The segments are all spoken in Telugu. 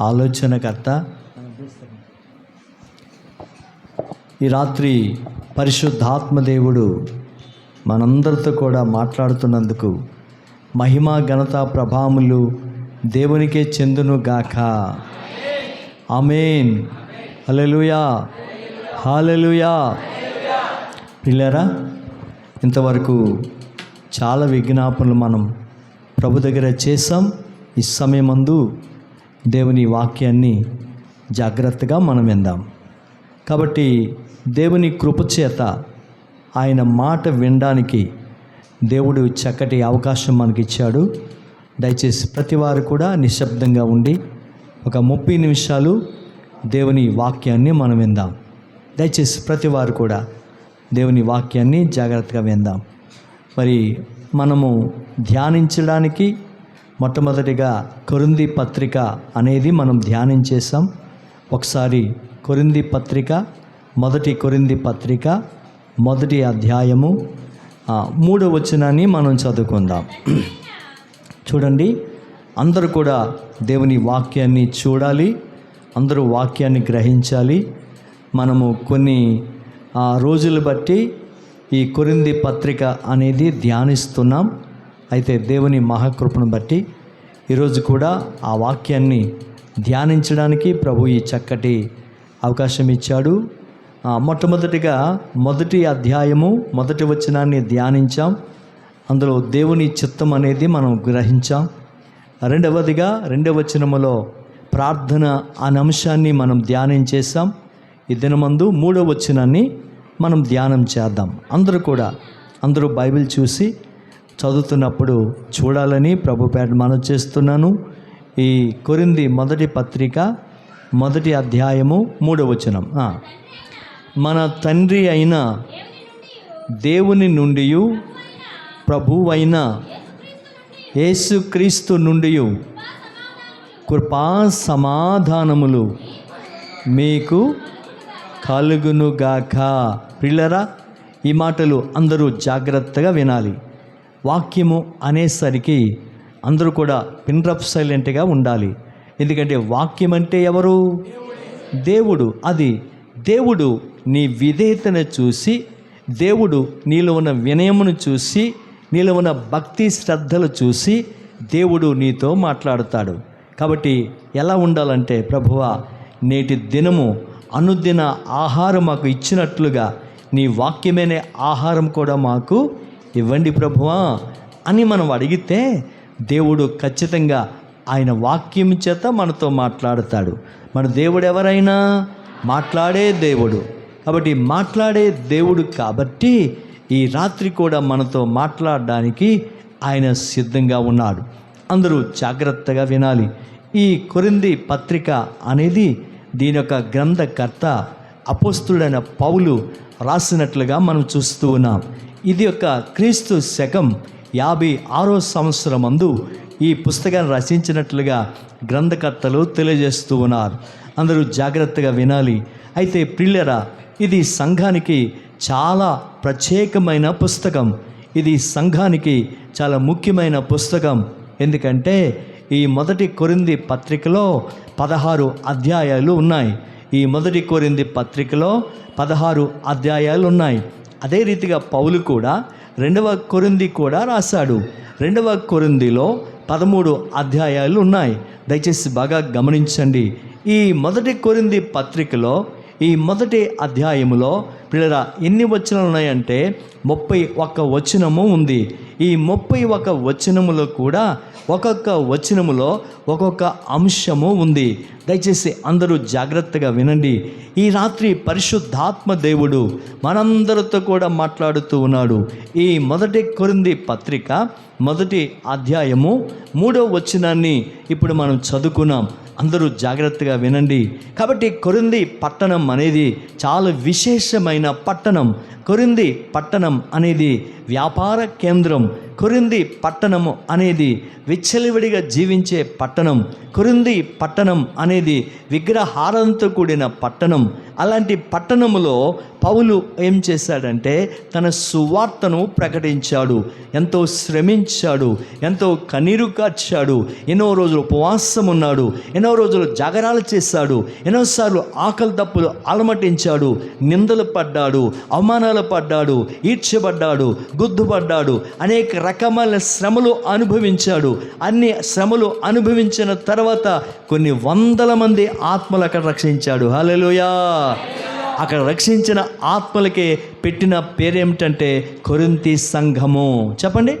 ఆలోచనకర్త. ఈ రాత్రి పరిశుద్ధాత్మ దేవుడు మనందరితో కూడా మాట్లాడుతున్నందుకు మహిమ ఘనత ప్రభాములు దేవునికే చెందును గాక అమేన్ హలెలుయా హాలెలుయా పిల్లరా ఇంతవరకు చాలా విజ్ఞాపనలు మనం ప్రభు దగ్గర చేసాం ఈ సమయమందు దేవుని వాక్యాన్ని జాగ్రత్తగా మనం విందాం. కాబట్టి దేవుని కృపచేత ఆయన మాట వినడానికి దేవుడు చక్కటి అవకాశం మనకి ఇచ్చాడు దయచేసి ప్రతివారు కూడా నిశ్శబ్దంగా ఉండి ఒక ముప్పై నిమిషాలు దేవుని వాక్యాన్ని మనం విందాం. దయచేసి ప్రతివారు కూడా దేవుని వాక్యాన్ని జాగ్రత్తగా విందాం. మరి మనము ధ్యానించడానికి మొట్టమొదటిగా కొరింది పత్రిక అనేది మనం ధ్యానం చేసాం ఒకసారి కొరింది పత్రిక మొదటి కొరింది పత్రిక మొదటి అధ్యాయము మూడో వచనాన్ని మనం చదువుకుందాం. చూడండి అందరూ కూడా దేవుని వాక్యాన్ని చూడాలి అందరూ వాక్యాన్ని గ్రహించాలి. మనము కొన్ని రోజులు బట్టి ఈ కొరింది పత్రిక అనేది ధ్యానిస్తున్నాం. అయితే దేవుని మహాకృపను బట్టి ఈరోజు కూడా ఆ వాక్యాన్ని ధ్యానించడానికి ప్రభు ఈ చక్కటి అవకాశం ఇచ్చాడు. మొట్టమొదటిగా మొదటి అధ్యాయము మొదటి వచనాన్ని ధ్యానించాం. అందులో దేవుని చిత్తం అనేది మనం గ్రహించాం. రెండవదిగా రెండవ వచనములో ప్రార్థన అనే అంశాన్ని మనం ధ్యానం చేసాం ఈ దినమందు మూడవ వచనాన్ని మనం ధ్యానం చేద్దాం. అందరూ కూడా అందరూ బైబిల్ చూసి చదువుతున్నప్పుడు చూడాలని ప్రభు పేట మనం చేస్తున్నాను. ఈ కొరింది మొదటి పత్రిక మొదటి అధ్యాయము మూడవ వచనం. మన తండ్రి అయిన దేవుని నుండి ప్రభువైన యేసుక్రీస్తు నుండి కృపా సమాధానములు మీకు కలుగునుగాక. పిల్లరా ఈ మాటలు అందరూ జాగ్రత్తగా వినాలి. వాక్యము అనేసరికి అందరూ కూడా పిన్రప్ సైలెంట్గా ఉండాలి. ఎందుకంటే వాక్యం అంటే ఎవరు? దేవుడు. అది దేవుడు నీ విధేయతను చూసి దేవుడు నీలో ఉన్న వినయమును చూసి నీలో ఉన్న భక్తి శ్రద్ధలు చూసి దేవుడు నీతో మాట్లాడుతాడు. కాబట్టి ఎలా ఉండాలంటే ప్రభువా నేటి దినము అనుదిన ఆహారం మాకు ఇచ్చినట్లుగా నీ వాక్యమేనే ఆహారం కూడా మాకు ఇవ్వండి ప్రభువా అని మనం అడిగితే దేవుడు ఖచ్చితంగా ఆయన వాక్యం చేత మనతో మాట్లాడతాడు. మన దేవుడు ఎవరైనా? మాట్లాడే దేవుడు. కాబట్టి మాట్లాడే దేవుడు కాబట్టి ఈ రాత్రి కూడా మనతో మాట్లాడడానికి ఆయన సిద్ధంగా ఉన్నాడు. అందరూ జాగ్రత్తగా వినాలి. ఈ కొరింది పత్రిక అనేది దీని యొక్క గ్రంథకర్త అపోస్తుడైన పౌలు రాసినట్లుగా మనం చూస్తూ ఉన్నాం. ఇది యొక్క క్రీస్తు శకం యాభై ఆరో సంవత్సరం అందు ఈ పుస్తకాన్ని రచించినట్లుగా గ్రంథకర్తలు తెలియజేస్తూ ఉన్నారు. అందరూ జాగ్రత్తగా వినాలి. అయితే ప్రిల్లరా ఇది సంఘానికి చాలా ప్రత్యేకమైన పుస్తకం. ఇది సంఘానికి చాలా ముఖ్యమైన పుస్తకం. ఎందుకంటే ఈ మొదటి కొరింది పత్రికలో పదహారు అధ్యాయాలు ఉన్నాయి. ఈ మొదటి కొరింది పత్రికలో పదహారు అధ్యాయాలు ఉన్నాయి. అదే రీతిగా పౌలు కూడా రెండవ కొరింది కూడా రాశాడు. రెండవ కొరిందిలో పదమూడు అధ్యాయాలు ఉన్నాయి. దయచేసి బాగా గమనించండి. ఈ మొదటి కొరింది పత్రికలో ఈ మొదటి అధ్యాయములో పిల్లరా ఎన్ని వచనాలు ఉన్నాయంటే ముప్పై ఒక్క వచనము ఉంది. ఈ ముప్పై ఒక వచనములో కూడా ఒక్కొక్క వచనములో ఒక్కొక్క అంశము ఉంది. దయచేసి అందరూ జాగ్రత్తగా వినండి. ఈ రాత్రి పరిశుద్ధాత్మ దేవుడు మనందరితో కూడా మాట్లాడుతూ ఉన్నాడు. ఈ మొదటి కొరింది పత్రిక మొదటి అధ్యాయము మూడో వచనాన్ని ఇప్పుడు మనం చదువుకున్నాం. అందరూ జాగ్రత్తగా వినండి. కాబట్టి కొరింది పట్టణం అనేది చాలా విశేషమైన పట్టణం. కొరింది పట్టణం అనేది వ్యాపార కేంద్రం. కొరింది పట్టణము అనేది విచ్చలివిడిగా జీవించే పట్టణం. కొరింది పట్టణం అనేది విగ్రహారంతో కూడిన పట్టణం. అలాంటి పట్టణములో పౌలు ఏం చేశాడంటే తన సువార్తను ప్రకటించాడు. ఎంతో శ్రమించాడు. ఎంతో కన్నీరు కార్చాడు. ఎన్నో రోజులు ఉపవాసం ఉన్నాడు. ఎన్నో రోజులు జాగరాలు చేశాడు. ఎన్నోసార్లు ఆకలి తప్పులు అలమటించాడు నిందలు పడ్డాడు. అవమానాలు పడ్డాడు ఈడ్చబడ్డాడు గుద్దుపడ్డాడు అనేక రకమైన శ్రమలు అనుభవించాడు. అన్ని శ్రమలు అనుభవించిన తర్వాత కొన్ని వందల మంది ఆత్మలు అక్కడ రక్షించాడు. హల్లెలూయా! అక్కడ రక్షించిన ఆత్మలకే పెట్టిన పేరేమిటంటే కొరింతి సంఘము. చెప్పండి.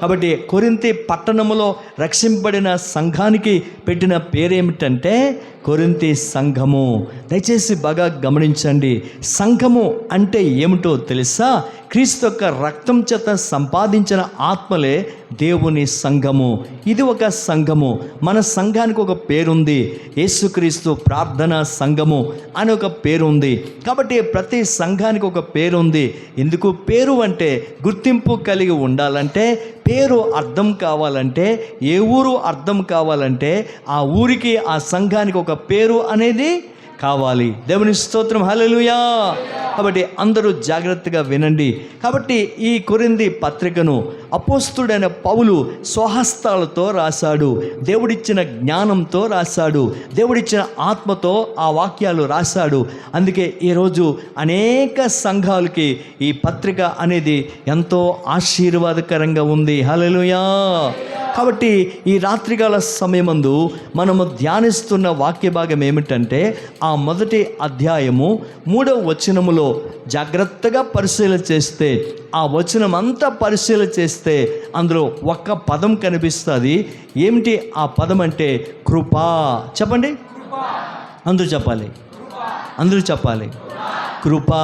కాబట్టి కొరింతి పట్టణములో రక్షింపబడిన సంఘానికి పెట్టిన పేరేమిటంటే కొరింతి సంఘము. దయచేసి బాగా గమనించండి. సంఘము అంటే ఏమిటో తెలుసా? క్రీస్తు యొక్క రక్తం చేత సంపాదించిన ఆత్మలే దేవుని సంఘము. ఇది ఒక సంఘము. మన సంఘానికి ఒక పేరుంది. యేసుక్రీస్తు ప్రార్థన సంఘము అని ఒక పేరుంది. కాబట్టి ప్రతి సంఘానికి ఒక పేరు ఉంది ఎందుకు? పేరు అంటే గుర్తింపు కలిగి ఉండాలంటే పేరు అర్థం కావాలంటే ఏ ఊరు అర్థం కావాలంటే ఆ ఊరికి ఆ సంఘానికి ఒక పేరు అనేది కావాలి. దేవుని స్తోత్రం. హలలుయా కాబట్టి అందరూ జాగ్రత్తగా వినండి. కాబట్టి ఈ కొరింది పత్రికను అపోస్తుడైన పౌలు స్వహస్తాలతో రాశాడు. దేవుడిచ్చిన జ్ఞానంతో రాశాడు. దేవుడిచ్చిన ఆత్మతో ఆ వాక్యాలు రాశాడు. అందుకే ఈరోజు అనేక సంఘాలకి ఈ పత్రిక అనేది ఎంతో ఆశీర్వాదకరంగా ఉంది. హలలుయా కాబట్టి ఈ రాత్రికాల సమయమందు మనము ధ్యానిస్తున్న వాక్య భాగం ఏమిటంటే ఆ మొదటి అధ్యాయము మూడవ వచనములో జాగ్రత్తగా పరిశీలన చేస్తే ఆ వచనమంతా పరిశీలన చేస్తే అందులో ఒక్క పదం కనిపిస్తుంది. ఏమిటి ఆ పదం అంటే కృపా. చెప్పండి. అందరూ చెప్పాలి. అందరూ చెప్పాలి. కృప.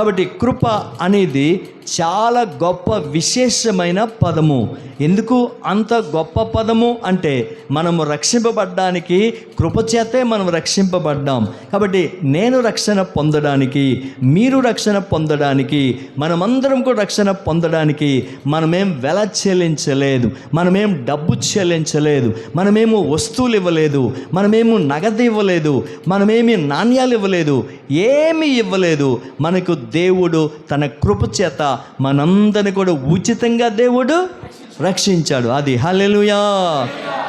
కాబట్టి కృప అనేది చాలా గొప్ప విశేషమైన పదము. ఎందుకు అంత గొప్ప పదము? అంటే మనము రక్షింపబడ్డానికి కృపచేతే మనం రక్షింపబడ్డాం. కాబట్టి నేను రక్షణ పొందడానికి మీరు రక్షణ పొందడానికి మనమందరం కూడా రక్షణ పొందడానికి మనమేం వెల చెల్లించలేదు. మనమేం డబ్బు చెల్లించలేదు. మనమేమో వస్తువులు ఇవ్వలేదు. మనమేమో నగదు ఇవ్వలేదు. మనమేమి నాణ్యాలు ఇవ్వలేదు. ఏమీ ఇవ్వలేదు. మనకు దేవుడు తన కృప చేత మనందరిని కూడా ఉచితంగా దేవుడు రక్షించాడు. అది హల్లెలూయా.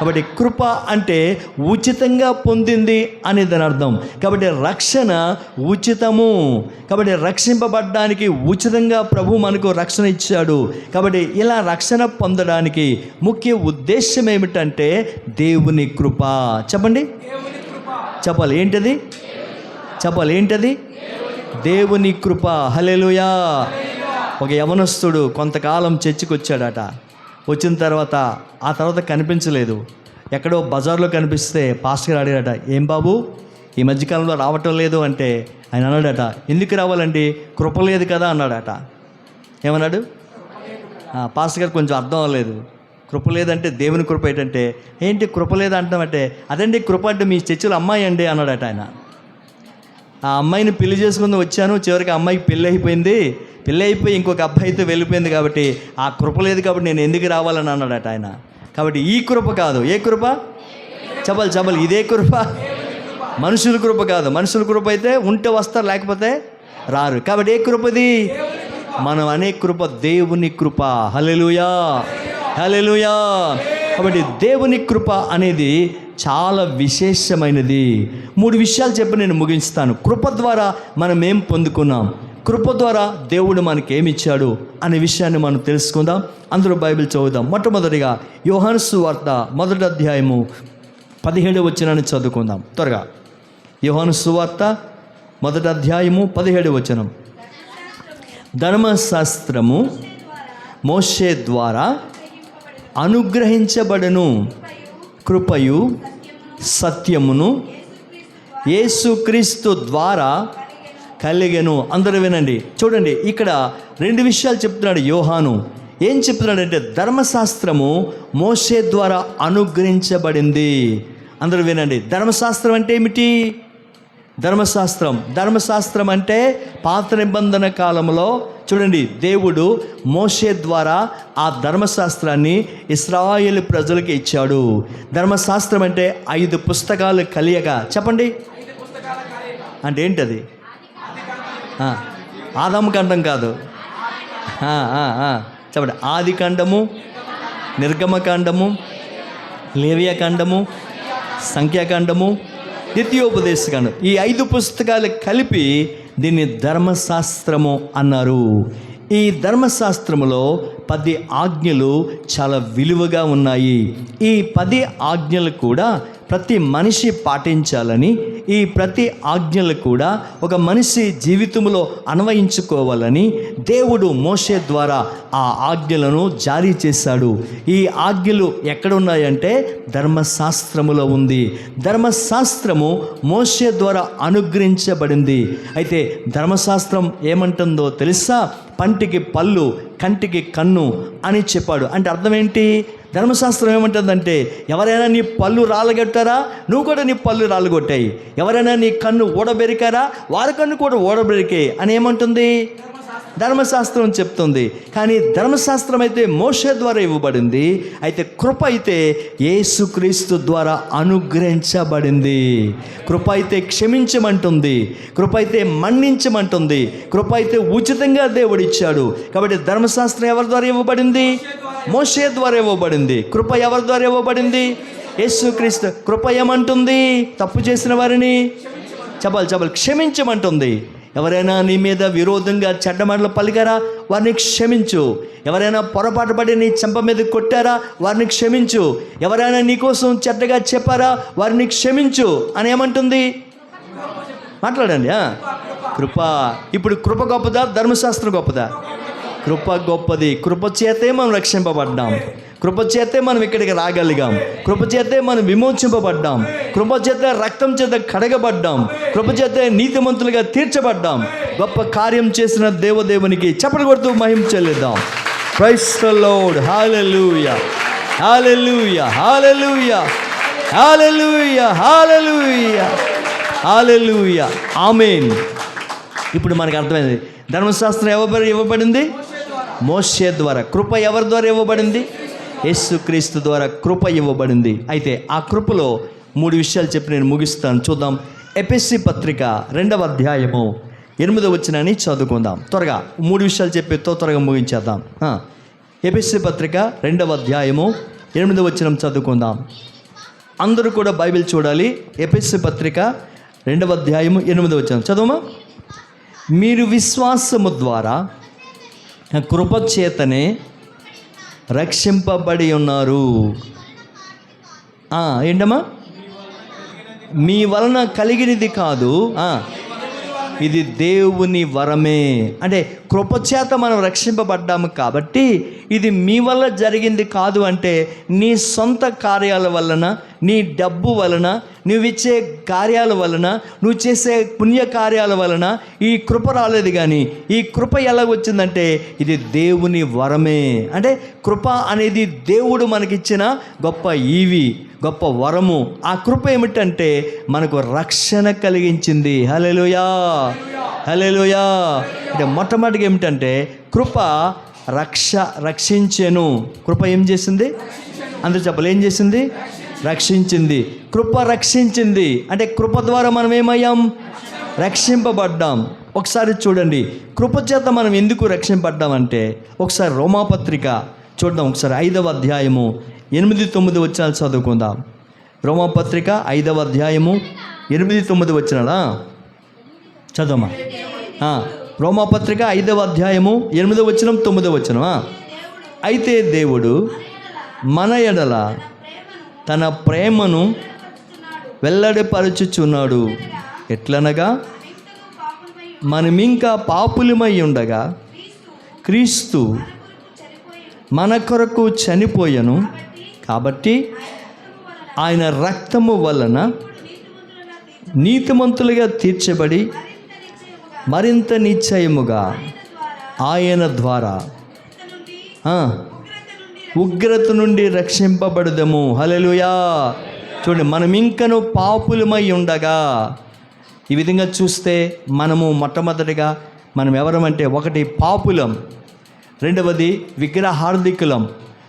కాబట్టి కృప అంటే ఉచితంగా పొందింది అని దాని అర్థం. కాబట్టి రక్షణ ఉచితము. కాబట్టి రక్షింపబడ్డానికి ఉచితంగా ప్రభు మనకు రక్షణ ఇచ్చాడు. కాబట్టి ఇలా రక్షణ పొందడానికి ముఖ్య ఉద్దేశం ఏమిటంటే దేవుని కృప. చెప్పండి. చెప్పాలి. ఏంటది? చెప్పాలి. ఏంటది? దేవుని కృప. హలెలుయా ఒక యవనస్తుడు కొంతకాలం చర్చికి వచ్చాడట వచ్చిన తర్వాత ఆ తర్వాత కనిపించలేదు. ఎక్కడో బజార్లో కనిపిస్తే పాస్టర్ అడిగాడట ఏం బాబు? ఈ మధ్యకాలంలో రావటం లేదు అంటే? ఆయన అన్నాడట ఎందుకు రావాలండి? కృప లేదు కదా? అన్నాడట. ఏమన్నాడు? పాస్టర్ గారు కొంచెం అర్థం అవ్వలేదు. కృప లేదంటే దేవుని కృప ఏంటంటే ఏంటి కృప లేదు? అదండి కృప అంటే మీ చర్చిలో అమ్మాయి అండి అన్నాడట ఆయన. ఆ అమ్మాయిని పెళ్ళి చేసుకుని వచ్చాను చివరికి అమ్మాయికి పెళ్ళి అయిపోయింది. పెళ్ళి అయిపోయి ఇంకొక అబ్బాయితో వెళ్ళిపోయింది కాబట్టి ఆ కృప లేదు కాబట్టి నేను ఎందుకు రావాలని అన్నాడట ఆయన. కాబట్టి ఈ కృప కాదు. ఏ కృప? చెప్పాలి చెప్పాలి ఇదే కృప? మనుషుల కృప కాదు. మనుషుల కృప అయితే ఉంటే వస్తారు లేకపోతే రారు. కాబట్టి ఏ కృపది? మనం అనే కృప దేవుని కృప. హలెలుయా హలెలుయా కాబట్టి దేవుని కృప అనేది చాలా విశేషమైనది. మూడు విషయాలు చెప్పి నేను ముగిస్తాను కృప ద్వారా మనం ఏం పొందుకున్నాం? కృప ద్వారా దేవుడు మనకి అనే విషయాన్ని మనం తెలుసుకుందాం. అందరూ బైబిల్ చదువుదాం. మొట్టమొదటిగా యోహాను వార్త మొదటి అధ్యాయము పదిహేడు వచ్చినాన్ని చదువుకుందాం. త్వరగా. యోహాను సువార్త మొదటి అధ్యాయము పదిహేడు వచనం. ధర్మశాస్త్రము మోషే ద్వారా అనుగ్రహించబడను. కృపయు సత్యమును యేసుక్రీస్తు ద్వారా కలిగెను. అందరూ వినండి. చూడండి ఇక్కడ రెండు విషయాలు చెప్తున్నాడు యోహాను. ఏం చెప్తున్నాడంటే ధర్మశాస్త్రము మోషే ద్వారా అనుగ్రహించబడింది. అందరూ వినండి. ధర్మశాస్త్రం అంటే ఏమిటి? ధర్మశాస్త్రం. ధర్మశాస్త్రం అంటే పాత నిబంధన కాలంలో చూడండి దేవుడు మోషే ద్వారా ఆ ధర్మశాస్త్రాన్ని ఇస్రాయేల్ ప్రజలకు ఇచ్చాడు. ధర్మశాస్త్రం అంటే ఐదు పుస్తకాలు కలియగా చెప్పండి. అంటే ఏంటది? ఆ, ఆదాము ఖండం కాదు. చెప్పండి. ఆది ఖండము నిర్గమకాండము లేవియకాండము సంఖ్యాకాండము ద్వితీయోపదేశకాండం ఈ ఐదు పుస్తకాలు కలిపి దీన్ని ధర్మశాస్త్రము అన్నారు. ఈ ధర్మశాస్త్రములో పది ఆజ్ఞలు చాలా విలువగా ఉన్నాయి. ఈ పది ఆజ్ఞలు కూడా ప్రతి మనిషి పాటించాలని ఈ ప్రతి ఆజ్ఞలు కూడా ఒక మనిషి జీవితంలో అన్వయించుకోవాలని దేవుడు మోషే ద్వారా ఆ ఆజ్ఞలను జారీ చేశాడు. ఈ ఆజ్ఞలు ఎక్కడున్నాయంటే ధర్మశాస్త్రములో ఉంది. ధర్మశాస్త్రము మోషే ద్వారా అనుగ్రహించబడింది. అయితే ధర్మశాస్త్రం ఏమంటుందో తెలుసా? పంటికి పళ్ళు కంటికి కన్ను అని చెప్పాడు. అంటే అర్థం ఏంటి? ధర్మశాస్త్రం ఏమంటుందంటే ఎవరైనా నీ పళ్ళు రాళ్ళగట్టారా? నువ్వు కూడా నీ పళ్ళు రాళ్ళగొట్టాయి. ఎవరైనా నీ కన్ను ఓడబెరికారా వారి కన్ను కూడా ఓడబెరికే అని ఏమంటుంది? ధర్మశాస్త్రం చెప్తుంది. కానీ ధర్మశాస్త్రం అయితే మోషే ద్వారా ఇవ్వబడింది. అయితే కృప అయితే యేసుక్రీస్తు ద్వారా అనుగ్రహించబడింది. కృప అయితే క్షమించమంటుంది. కృప అయితే మన్నించమంటుంది. కృప అయితే ఉచితంగా దేవుడు ఇచ్చాడు కాబట్టి ధర్మశాస్త్రం ఎవరి ద్వారా ఇవ్వబడింది? మోషే ద్వారా ఇవ్వబడింది. కృప ఎవరి ద్వారా ఇవ్వబడింది? యేసుక్రీస్తు కృప ఏమంటుంది? తప్పు చేసిన వారిని చెప్పాలి చెప్పాలి క్షమించమంటుంది. ఎవరైనా నీ మీద విరోధంగా చెడ్డమాటలు పలికారా? వారిని క్షమించు. ఎవరైనా పొరపాటు పడి నీ చెంప మీద కొట్టారా? వారిని క్షమించు. ఎవరైనా నీకోసం చెడ్డగా చెప్పారా? వారిని క్షమించు. అని ఏమంటుంది? మాట్లాడండి ఆ? కృప. ఇప్పుడు కృప గొప్పదా? ధర్మశాస్త్రం గొప్పదా? కృప గొప్పది. కృప చేతే మనం రక్షింపబడ్డాం. కృప చేతే మనం ఇక్కడికి రాగలిగాం. కృప చేతే మనం విమోచింపబడ్డాం. కృప చేత రక్తం చేత కడగబడ్డాం. కృపచేతే నీతిమంతులుగా తీర్చబడ్డాం. గొప్ప కార్యం చేసిన దేవదేవునికి చప్పటి కొడుతూ మహిమ చెల్లిద్దాం. Praise lord hallelujah hallelujah hallelujah hallelujah hallelujah hallelujah amen ఇప్పుడు మనకు అర్థమైంది. ధర్మశాస్త్రం ఎవరి ఇవ్వబడింది మోసే ద్వారా కృప ఎవరి ద్వారా ఇవ్వబడింది? యేసుక్రీస్తు ద్వారా కృప ఇవ్వబడింది. అయితే ఆ కృపలో మూడు విషయాలు చెప్పి నేను ముగిస్తాను. చూద్దాం. ఎపిస్సి పత్రిక రెండవ అధ్యాయము ఎనిమిదో వచ్చినని చదువుకుందాం. త్వరగా మూడు విషయాలు చెప్పేతో త్వరగా ముగించేద్దాం. ఎపిస్సి పత్రిక రెండవ అధ్యాయము ఎనిమిదో వచ్చిన చదువుకుందాం. అందరూ కూడా బైబిల్ చూడాలి. ఎపిస్సి పత్రిక రెండవ అధ్యాయము ఎనిమిదో వచ్చినం చదువుమా? మీరు విశ్వాసము ద్వారా కృపచేతనే రక్షింపబడి ఉన్నారు. ఏంటమ్మా? మీ వలన కలిగినది కాదు. ఆ, ఇది దేవుని వరమే. అంటే కృపచేత మనం రక్షింపబడ్డాము కాబట్టి ఇది మీ వల్ల జరిగింది కాదు అంటే నీ సొంత కార్యాల వలన నీ డబ్బు వలన నువ్వు ఇచ్చే కార్యాల వలన నువ్వు చేసే పుణ్య కార్యాల వలన ఈ కృప రాలేదు కానీ ఈ కృప ఎలా వచ్చిందంటే ఇది దేవుని వరమే. అంటే కృప అనేది దేవుడు మనకిచ్చిన గొప్ప ఈవి. గొప్ప వరము. ఆ కృప ఏమిటంటే మనకు రక్షణ కలిగించింది. హలెలుయా హలెలుయా అంటే మొట్టమొదటిగా ఏమిటంటే కృప రక్ష రక్షించెను. కృప ఏం చేసింది? అందరూ చెప్పాలి. ఏం చేసింది? రక్షించింది. కృప రక్షించింది. అంటే కృప ద్వారా మనం ఏమయ్యాం? రక్షింపబడ్డాం. ఒకసారి చూడండి. కృప చేత మనం ఎందుకు రక్షింపబడ్డామంటే ఒకసారి రోమాపత్రిక చూద్దాం. ఒకసారి ఐదవ అధ్యాయము. ఎనిమిది తొమ్మిది వచ్చినాలు చదువుకుందాం. రోమాపత్రిక ఐదవ అధ్యాయము ఎనిమిది తొమ్మిది వచ్చినాడా చదవమా? రోమపత్రిక రోమాపత్రిక ఐదవ అధ్యాయము ఎనిమిదవ వచ్చిన తొమ్మిదవ వచ్చినమా అయితే దేవుడు మన ఎడల తన ప్రేమను వెల్లడిపరచుచున్నాడు. ఎట్లనగా? మనమింకా పాపులమై ఉండగా క్రీస్తు మన కొరకు చనిపోయను. కాబట్టి ఆయన రక్తము వలన నీతిమంతులుగా తీర్చబడి మరింత నిశ్చయముగా ఆయన ద్వారా ఉగ్రత నుండి రక్షింపబడదము. హలెలుయా చూడండి మనం ఇంకను పాపులమై ఉండగా ఈ విధంగా చూస్తే మనము మొట్టమొదటిగా మనం ఎవరమంటే ఒకటి పాపులం రెండవది విగ్రహార్థికులం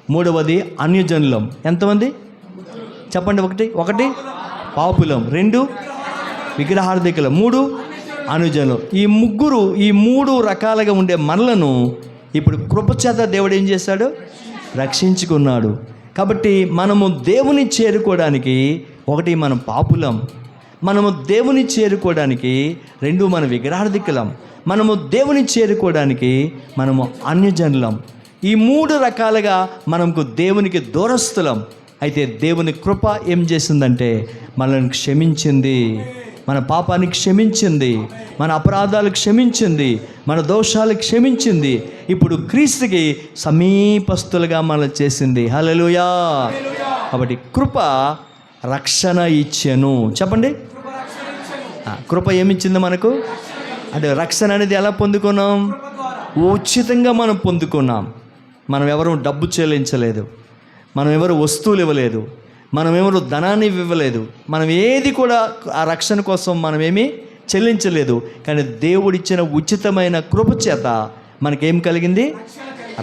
మూడవది అన్యజనులం. ఎంతమంది? చెప్పండి ఒకటి. ఒకటి? పాపులం. రెండు? విగ్రహార్థికులం. మూడు? అనుజనులు. ఈ ముగ్గురు ఈ మూడు రకాలుగా ఉండే మనలను ఇప్పుడు కృపచేత దేవుడు ఏం చేశాడు? రక్షించుకున్నాడు. కాబట్టి మనము దేవుని చేరుకోవడానికి ఒకటి మనం పాపులం. మనము దేవుని చేరుకోవడానికి రెండు మన విగ్రహార్థికులం. మనము దేవుని చేరుకోవడానికి మనము అన్యజనులం. ఈ మూడు రకాలుగా మనకు దేవునికి దూరస్తులం అయితే దేవుని కృప ఏం చేసిందంటే మనల్ని క్షమించింది. మన పాపాన్ని క్షమించింది. మన అపరాధాలు క్షమించింది. మన దోషాలు క్షమించింది. ఇప్పుడు క్రీస్తుకి సమీపస్తులుగా మనం చేసింది. హలలుయా కాబట్టి కృప రక్షణ ఇచ్చెను. చెప్పండి. కృప ఏమిచ్చింది మనకు? అంటే రక్షణ అనేది ఎలా పొందుకున్నాం? ఉచితంగా మనం పొందుకున్నాం. మనం ఎవరు డబ్బు చెల్లించలేదు. మనం ఎవరు వస్తువులు ఇవ్వలేదు. మనం ఎవరు ధనాన్ని ఇవ్వలేదు. మనం ఏది కూడా ఆ రక్షణ కోసం మనం ఏమీ చెల్లించలేదు. కానీ దేవుడిచ్చిన ఉచితమైన కృప చేత మనకేం కలిగింది?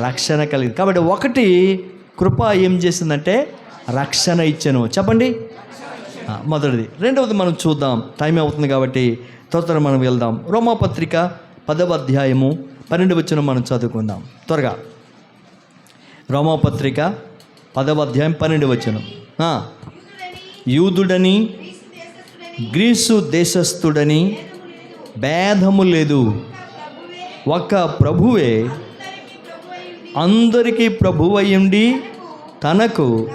రక్షణ కలిగింది. కాబట్టి ఒకటి కృప ఏం చేసిందంటే రక్షణ ఇచ్చాను. చెప్పండి. మొదటిది. రెండవది మనం చూద్దాం. టైం అవుతుంది కాబట్టి త్వర మనం వెళ్దాం. రోమాపత్రిక పదవ అధ్యాయము పన్నెండు వచ్చిన మనం చదువుకుందాం. త్వరగా. రోమాపత్రిక పదవ అధ్యాయం పన్నెండు వచనం. యూదుడని గ్రీసు దేశస్థుడని భేదము లేదు. ఒక ప్రభువే అందరికీ ప్రభువయ్యుండి తనకు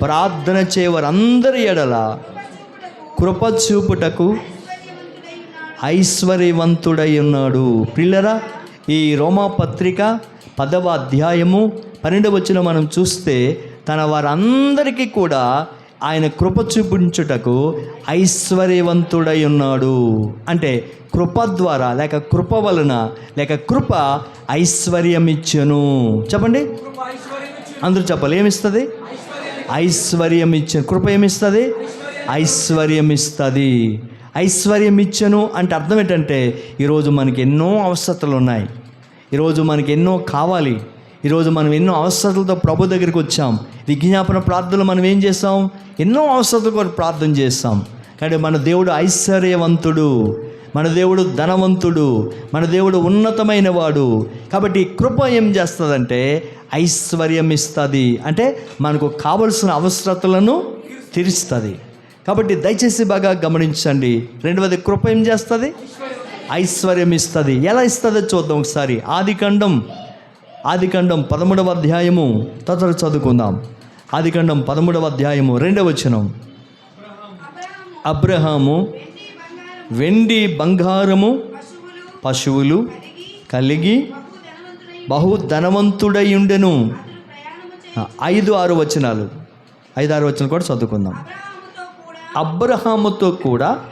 ప్రార్థన చేయవారందరి ఎడల కృప చూపుటకు ఐశ్వర్యవంతుడై ఉన్నాడు. పిల్లరా ఈ రోమా పత్రిక పదవ అధ్యాయము పన్నెండవ వచ్చిన మనం చూస్తే తన వారందరికీ కూడా ఆయన కృప చూపించుటకు ఐశ్వర్యవంతుడై ఉన్నాడు. అంటే కృప ద్వారా లేక కృప వలన లేక కృప ఐశ్వర్యం ఇచ్చెను చెప్పండి. అందరూ చెప్పాలి ఏమిస్తుంది? ఐశ్వర్యం ఇచ్చను కృప ఏమిస్తుంది? ఐశ్వర్యం ఇస్తుంది ఐశ్వర్యం ఇచ్చను అంటే అర్థం ఏంటంటే ఈరోజు మనకి ఎన్నో అవసరతలు ఉన్నాయి. ఈరోజు మనకి ఎన్నో కావాలి. ఈరోజు మనం ఎన్నో అవసరతలతో ప్రభు దగ్గరికి వచ్చాం. విజ్ఞాపన ప్రార్థనలు మనం ఏం చేస్తాం? ఎన్నో అవసరతలు కూడా ప్రార్థన చేస్తాం. కానీ మన దేవుడు ఐశ్వర్యవంతుడు. మన దేవుడు ధనవంతుడు. మన దేవుడు ఉన్నతమైన వాడు. కాబట్టి కృప ఏం చేస్తుందంటే ఐశ్వర్యం ఇస్తుంది. అంటే మనకు కావలసిన అవసరతలను తీరుస్తుంది. కాబట్టి దయచేసి బాగా గమనించండి. రెండవది కృప ఏం చేస్తుంది? ఐశ్వర్యం ఇస్తుంది ఎలా ఇస్తుందో చూద్దాం ఒకసారి. ఆదికాండం ఆదికాండం పదమూడవ అధ్యాయము. తదుపరి చదువుకుందాం. ఆదికాండం పదమూడవ అధ్యాయము రెండవ వచనం. అబ్రహాము వెండి బంగారము పశువులు కలిగి బహు ధనవంతుడై ఉండెను ఐదు ఆరు వచనాలు. ఐదు ఆరు వచనాలు కూడా చదువుకుందాం. అబ్రహాముతో కూడా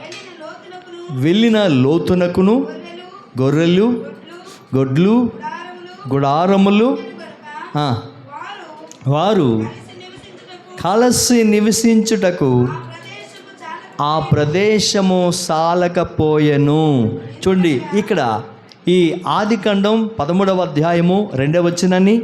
వెళ్ళిన లోతునకును గొర్రెలు గొడ్లు గుడారములు వారు కలసి నివసించుటకు ఆ ప్రదేశము సాలకపోయెను. చూడండి ఇక్కడ ఈ ఆదికాండం పదమూడవ అధ్యాయము రెండవ వచ్చినని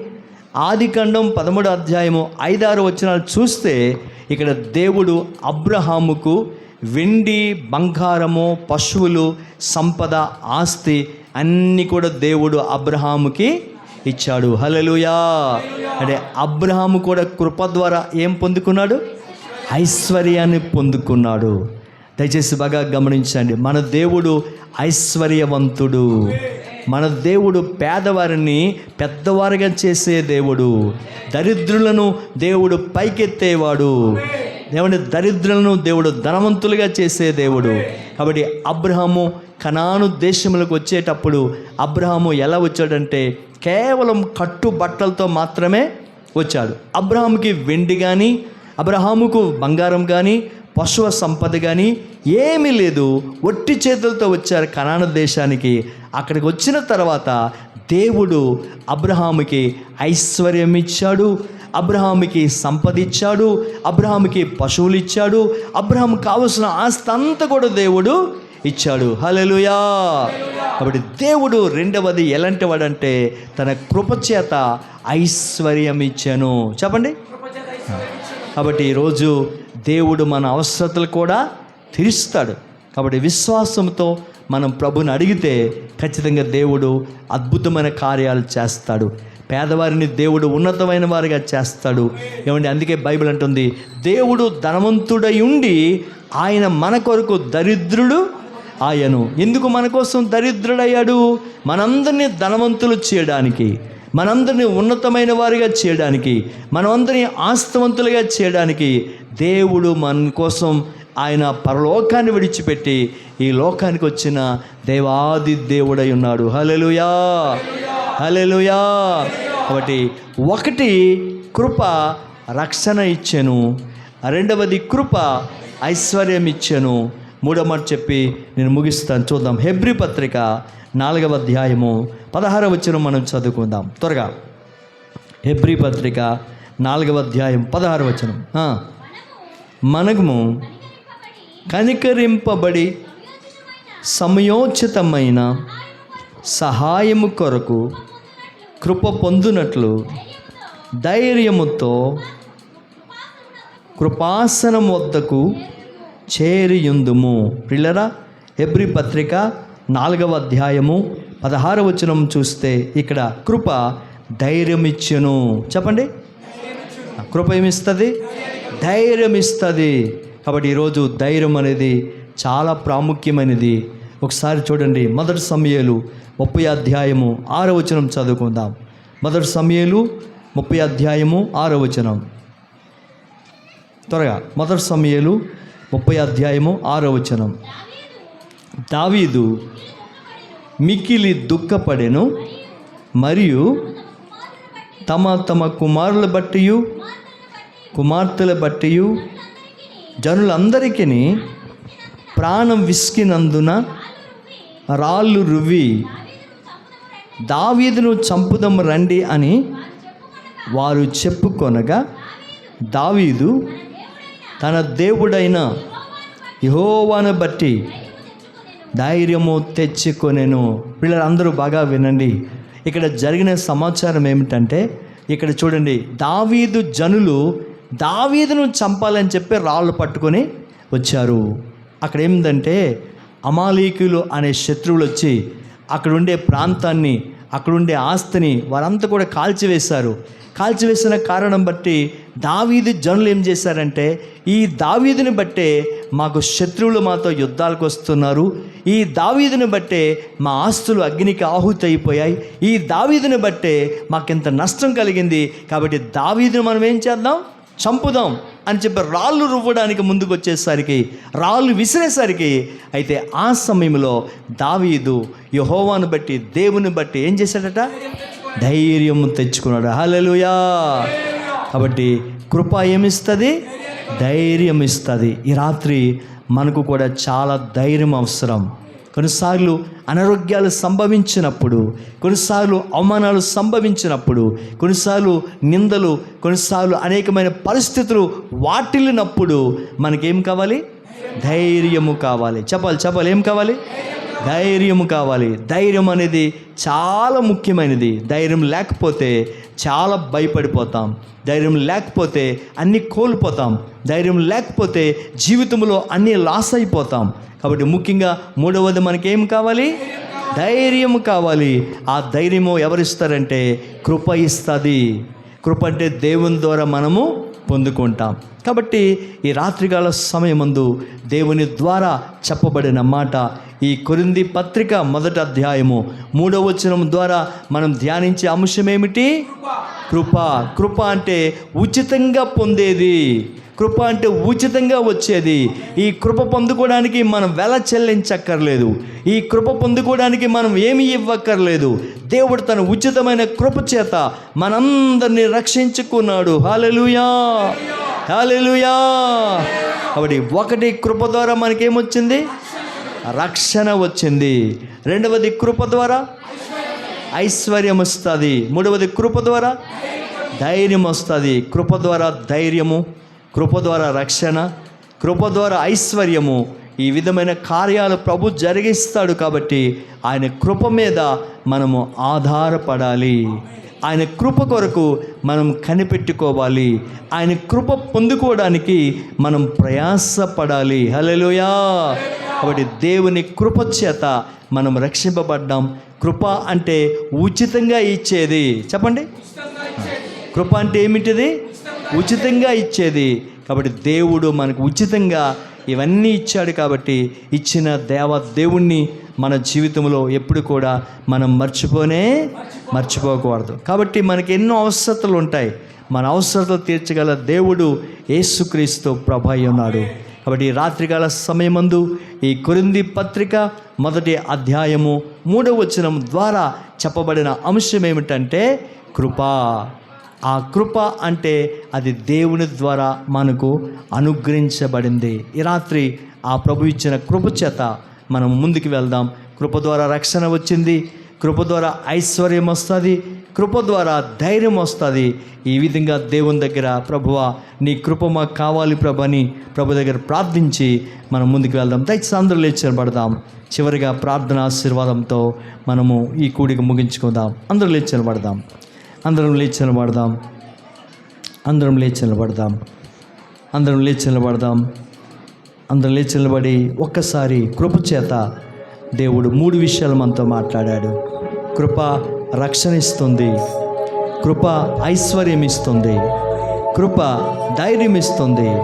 ఆదికాండం పదమూడవ అధ్యాయము ఐదారు వచనాలు చూస్తే ఇక్కడ దేవుడు అబ్రహాముకు వెండి బంగారము పశువులు సంపద ఆస్తి అన్నీ కూడా దేవుడు అబ్రహాముకి ఇచ్చాడు. హలలుయా అంటే అబ్రహాము కూడా కృప ద్వారా ఏం పొందుకున్నాడు? ఐశ్వర్యాన్ని పొందుకున్నాడు. దయచేసి బాగా గమనించండి. మన దేవుడు ఐశ్వర్యవంతుడు. మన దేవుడు పేదవారిని పెద్దవారిగా చేసే దేవుడు. దరిద్రులను దేవుడు పైకెత్తేవాడు. దేవుని దరిద్రులను దేవుడు ధనవంతులుగా చేసే దేవుడు. కాబట్టి అబ్రహాము కనాను దేశములకు వచ్చేటప్పుడు అబ్రహాము ఎలా వచ్చాడంటే కేవలం కట్టు బట్టలతో మాత్రమే వచ్చాడు. అబ్రహాముకి వెండి కానీ అబ్రహాముకు బంగారం కానీ పశువ సంపద కానీ ఏమీ లేదు. ఒట్టి చేతులతో వచ్చారు కనాన దేశానికి. అక్కడికి వచ్చిన తర్వాత దేవుడు అబ్రహాముకి ఐశ్వర్యం ఇచ్చాడు అబ్రహాముకి సంపద ఇచ్చాడు అబ్రహాముకి పశువులు ఇచ్చాడు అబ్రహాం కావలసిన ఆస్తి అంతా కూడా దేవుడు ఇచ్చాడు. హల్లెలూయా. కాబట్టి దేవుడు రెండవది ఎలాంటి వాడంటే తన కృపచేత ఐశ్వర్యం ఇచ్చాను. చెప్పండి. కాబట్టి ఈరోజు దేవుడు మన అవసరతలు కూడా తీరుస్తాడు. కాబట్టి విశ్వాసంతో మనం ప్రభుని అడిగితే ఖచ్చితంగా దేవుడు అద్భుతమైన కార్యాలు చేస్తాడు. పేదవారిని దేవుడు ఉన్నతమైన వారిగా చేస్తాడు. ఏమండి? అందుకే బైబిల్ అంటుంది దేవుడు ధనవంతుడై ఉండి ఆయన మన కొరకు దరిద్రుడు ఆయను. ఎందుకు మన కోసం దరిద్రుడయ్యాడు? మనందరినీ ధనవంతులు చేయడానికి మనందరినీ ఉన్నతమైన వారిగా చేయడానికి మనమందరినీ ఆస్తవంతులుగా చేయడానికి దేవుడు మన కోసం ఆయన పరలోకాన్ని విడిచిపెట్టి ఈ లోకానికి వచ్చిన దేవాది దేవుడై ఉన్నాడు. హలెలుయా హలెలుయా కాబట్టి ఒకటి కృప రక్షణ ఇచ్చాను. రెండవది కృప ఐశ్వర్యం ఇచ్చాను. మూడో మాట చెప్పి నేను ముగిస్తాను. చూద్దాం. హెబ్రి పత్రిక నాలుగవ అధ్యాయము పదహారవ వచ్చిన మనం చదువుకుందాం. త్వరగా. హెబ్రి పత్రిక నాలుగవ అధ్యాయం పదహారు వచనం. మనము కనికరింపబడి సమయోచితమైన సహాయము కొరకు కృప పొందునట్లు ధైర్యముతో కృపాసనం వద్దకు చేరియుందుము. పిల్లరా ఎబ్రి పత్రిక నాలుగవ అధ్యాయము పదహార వచనం చూస్తే ఇక్కడ కృప ధైర్యం ఇచ్చును చెప్పండి. కృప ఏమిస్తుంది? ధైర్యం ఇస్తుంది కాబట్టి ఈరోజు ధైర్యం అనేది చాలా ప్రాముఖ్యమైనది. ఒకసారి చూడండి మొదటి సమయాలు ముప్పై అధ్యాయము ఆరో వచనం చదువుకుందాం. మొదటి సమయాలు ముప్పై అధ్యాయము ఆరో వచనం. త్వరగా మొదటి సమయాలు ముప్పై అధ్యాయము ఆరో వచనం. దావీదు మిక్కిలి దుఃఖపడెను మరియు తమ తమ కుమారుల బట్టి కుమార్తెల బట్టి జనులందరికీ ప్రాణం విసికినందున రాళ్ళు రువ్వి దావీదును చంపుదము రండి అని వారు చెప్పుకొనగా దావీదు తన దేవుడైన యహోవాను బట్టి ధైర్యము తెచ్చుకొనేను. పిల్లలందరూ బాగా వినండి. ఇక్కడ జరిగిన సమాచారం ఏమిటంటే ఇక్కడ చూడండి దావీదు జనులు దావీదును చంపాలని చెప్పి రాళ్ళు పట్టుకొని వచ్చారు. అక్కడ ఏమిటంటే అమాలీకులు అనే శత్రువులు వచ్చి అక్కడ ఉండే ప్రాంతాన్ని అక్కడుండే ఆస్తిని వారంతా కూడా కాల్చివేశారు. కాల్చివేసిన కారణం బట్టి దావీదు జనులు ఏం చేశారంటే ఈ దావీదుని బట్టే మాకు శత్రువులు మాతో యుద్ధాలకు వస్తున్నారు. ఈ దావీదుని బట్టే మా ఆస్తులు అగ్నికి ఆహుతి అయిపోయాయి ఈ దావీదుని బట్టే మాకింత నష్టం కలిగింది. కాబట్టి దావీదుని మనం ఏం చేద్దాం? చంపుదాం. అని చెప్పి రాళ్ళు రువ్వడానికి ముందుకు వచ్చేసరికి రాళ్ళు విసిరేసరికి అయితే ఆ సమయంలో దావీదు యహోవాను బట్టి దేవుని బట్టి ఏం చేశాడట? ధైర్యం తెచ్చుకున్నాడు. హలలుయా కాబట్టి కృప ఏమిస్తుంది? ధైర్యం ఇస్తుంది. ఈ రాత్రి మనకు కూడా చాలా ధైర్యం అవసరం. కొన్నిసార్లు అనారోగ్యాలు సంభవించినప్పుడు కొన్నిసార్లు అవమానాలు సంభవించినప్పుడు కొన్నిసార్లు నిందలు కొన్నిసార్లు అనేకమైన పరిస్థితులు వాటిల్లినప్పుడు మనకేం కావాలి? ధైర్యము కావాలి. చెప్పాలి చెప్పాలి ఏం కావాలి? ధైర్యము కావాలి. ధైర్యం అనేది చాలా ముఖ్యమైనది. ధైర్యం లేకపోతే చాలా భయపడిపోతాం. ధైర్యం లేకపోతే అన్నీ కోల్పోతాం. ధైర్యం లేకపోతే జీవితంలో అన్నీ లాస్ అయిపోతాం. కాబట్టి ముఖ్యంగా మూడవది మనకేం కావాలి? ధైర్యం కావాలి. ఆ ధైర్యము ఎవరిస్తారంటే కృప ఇస్తుంది. కృప అంటే దేవుని ద్వారా మనము పొందుకుంటాం. కాబట్టి ఈ రాత్రికాల సమయమందు దేవుని ద్వారా చెప్పబడిన మాట ఈ కొరింది పత్రిక మొదటి అధ్యాయము మూడవ వచనం ద్వారా మనం ధ్యానించే అంశం ఏమిటి కృప. కృప అంటే ఉచితంగా పొందేది. కృప అంటే ఉచితంగా వచ్చేది. ఈ కృప పొందుకోవడానికి మనం వెల చెల్లించక్కర్లేదు. ఈ కృప పొందుకోవడానికి మనం ఏమి ఇవ్వక్కర్లేదు. దేవుడు తన ఉచితమైన కృప చేత మనందరినీ రక్షించుకున్నాడు. హాలెలుయా హాలెలుయా కాబట్టి ఒకటి కృప ద్వారా మనకేమొచ్చింది? రక్షణ వచ్చింది. రెండవది కృప ద్వారా ఐశ్వర్యం వస్తుంది. మూడవది కృప ద్వారా ధైర్యం వస్తుంది. కృప ద్వారా ధైర్యము కృప ద్వారా రక్షణ కృప ద్వారా ఐశ్వర్యము. ఈ విధమైన కార్యాలు ప్రభు జరిగిస్తాడు కాబట్టి ఆయన కృప మీద మనము ఆధారపడాలి. ఆయన కృప కొరకు మనం కనిపెట్టుకోవాలి. ఆయన కృప పొందుకోవడానికి మనం ప్రయాసపడాలి. హలోయా కాబట్టి దేవుని కృప చేత మనం రక్షింపబడ్డాం. కృప అంటే ఉచితంగా ఇచ్చేది. చెప్పండి. కృప అంటే ఏమిటిది? ఉచితంగా ఇచ్చేది. కాబట్టి దేవుడు మనకు ఉచితంగా ఇవన్నీ ఇచ్చాడు కాబట్టి ఇచ్చిన దేవ దేవుణ్ణి మన జీవితంలో ఎప్పుడు కూడా మనం మర్చిపోనే మర్చిపోకూడదు. కాబట్టి మనకి ఎన్నో అవసరతలు ఉంటాయి. మన అవసరతలు తీర్చగల దేవుడు యేసుక్రీస్తు ప్రభాయి ఉన్నాడు. కాబట్టి ఈ రాత్రికాల సమయమందు ఈ కొరింది పత్రిక మొదటి అధ్యాయము మూడవ వచనం ద్వారా చెప్పబడిన అంశం ఏమిటంటే కృప. ఆ కృప అంటే అది దేవుని ద్వారా మనకు అనుగ్రహించబడింది. ఈ రాత్రి ఆ ప్రభు ఇచ్చిన కృప చేత మనం ముందుకు వెళ్దాం. కృప ద్వారా రక్షణ వచ్చింది. కృప ద్వారా ఐశ్వర్యం వస్తుంది. కృప ద్వారా ధైర్యం వస్తుంది. ఈ విధంగా దేవుని దగ్గర ప్రభువా నీ కృప మాకు కావాలి ప్రభు అని ప్రభు దగ్గర ప్రార్థించి మనం ముందుకు వెళ్దాం. దయచేసి అందరూ లేచి పడదాం చివరిగా ప్రార్థన ఆశీర్వాదంతో మనము ఈ కూడిక ముగించుకుందాం. అందరూ లేచి పడదాం అందరం లేచి నిలబడదాం. అందరం లేచి నిలబడదాం. అందరం లేచి నిలబడదాం. అందరం లేచి నిలబడి ఒక్కసారి కృప చేత దేవుడు మూడు విషయాలు మనతో మాట్లాడాడు. కృప రక్షణ ఇస్తుంది కృప ఐశ్వర్యం ఇస్తుంది కృప ధైర్యం ఇస్తుంది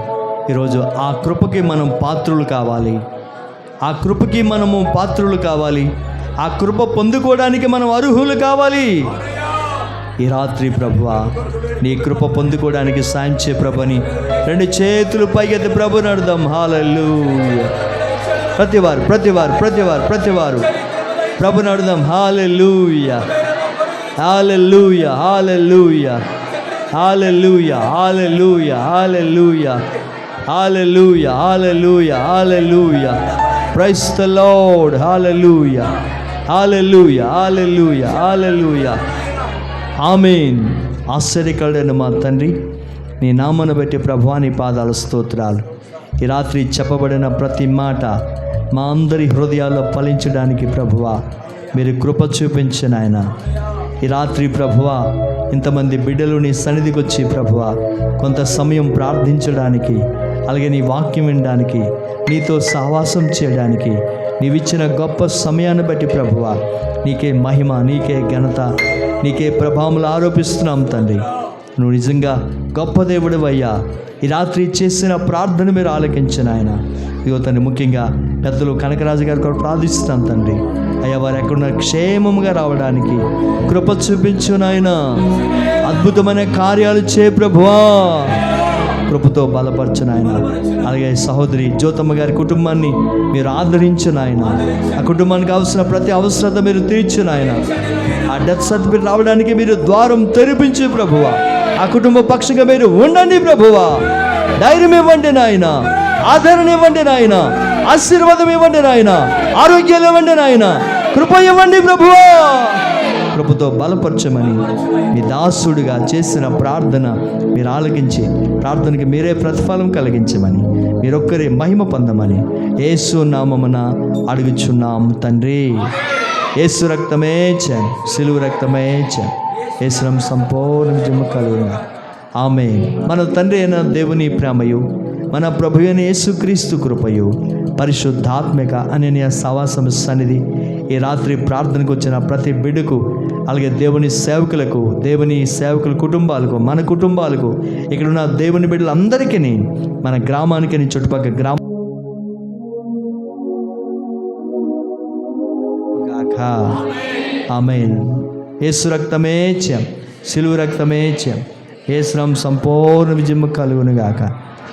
ఈరోజు ఆ కృపకి మనం పాత్రులు కావాలి. ఆ కృపకి మనము పాత్రులు కావాలి. ఆ కృప పొందుకోవడానికి మనం అర్హులు కావాలి. ఈ రాత్రి ప్రభువ నీ కృప పొందుకోవడానికి సాయం చే ప్రభుని. రెండు చేతులు పైకెత్తి ప్రభు నడుదాం హాలల్లు ప్రతివారు ప్రతివారు ప్రతివారు ప్రతివారు. ప్రభు నడుదాం hallelujah. Hallelujah hallelujah hallelujah hallelujah hallelujah hallelujah hallelujah hallelujah praise the lord hallelujah hallelujah hallelujah hallelujah amen ఆశ్చర్యకరుడైన మా తండ్రి నీ నామను బట్టి ప్రభువాని పాదాల స్తోత్రాలు. ఈ రాత్రి చెప్పబడిన ప్రతి మాట మా అందరి హృదయాల్లో ఫలించడానికి ప్రభువా మీరు కృప చూపించిన ఆయన. ఈ రాత్రి ప్రభువ ఇంతమంది బిడ్డలు నీ సన్నిధికి వచ్చి ప్రభువ కొంత సమయం ప్రార్థించడానికి అలాగే నీ వాక్యం వినడానికి నీతో సహవాసం చేయడానికి నీవిచ్చిన గొప్ప సమయాన్ని బట్టి ప్రభువ నీకే మహిమ నీకే ఘనత నీకే ప్రభావములు ఆరోపిస్తున్నాం తండ్రి. నువ్వు నిజంగా గొప్ప దేవుడు అయ్యా ఈ రాత్రి చేసిన ప్రార్థన మీరు ఆలకించిన ఆయన. ఇదిగో తండ్రి ముఖ్యంగా పెద్దలు కనకరాజు గారు కూడా ప్రార్థిస్తున్నాం తండ్రి. అయ్యా వారు ఎక్కడున్న క్షేమంగా రావడానికి కృప చూపించు నాయన అద్భుతమైన కార్యాలు చే ప్రభువా. కృపతో బలపరచు నాయన అలాగే సహోదరి జ్యోతమ్మ గారి కుటుంబాన్ని మీరు ఆదరించు నాయన ఆ కుటుంబానికి అవసరం ప్రతి అవసరత మీరు తీర్చు నాయన ఆ డెత్ సర్టిఫికేట్ రావడానికి మీరు ద్వారం తెరిపించు ప్రభువా. ఆ కుటుంబ పక్షంగా మీరు ఉండండి ప్రభువా. ధైర్యం ఇవ్వండి నాయన. ఆదరణ ఇవ్వండి నాయన. ఆశీర్వాదం ఇవ్వండి నాయన. ఆరోగ్యాలు ఇవ్వండి నాయన. కృప ఇవ్వండి ప్రభువా. కృపతో బలపరచమని మీ దాసుడుగా చేసిన ప్రార్థన మీరు ఆలకించి ప్రార్థనకి మీరే ప్రతిఫలం కలిగించమని మీరొక్కరే మహిమ పొందమని ఏసు నామమున అడుగుచున్నాం తండ్రి. యేసు రక్తమే చన్ సిలువు రక్తమే చన్ సంపూర్ణ విజయము కలుగును. ఆమె మన తండ్రి అయిన దేవుని ప్రేమయు మన ప్రభు అయిన యేసుక్రీస్తు కృపయు పరిశుద్ధాత్మిక అనన్య సవాసం సన్నిధి ఈ రాత్రి ప్రార్థనకు వచ్చిన ప్రతి బిడ్డకు అలాగే దేవుని సేవకులకు దేవుని సేవకుల కుటుంబాలకు మన కుటుంబాలకు ఇక్కడున్న దేవుని బిడ్డలందరికీ మన గ్రామానికి చుట్టుపక్కల గ్రామ ఆమెన్. యేసు రక్తమే చేయం సిలువు రక్తమే చేయం ఏసురం సంపూర్ణ విజయము కలుగును గాక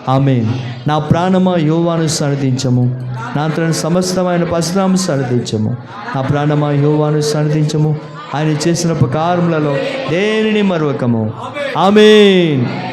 ఆమె నా ప్రాణమా యోవాను సన్నదించము నా తన సమస్తమైన పశురాము సన్నదించము నా ప్రాణమా యోవాను సన్నదించము ఆయన చేసిన ఉపకారములలో దేనిని మరొకము ఆమెన్.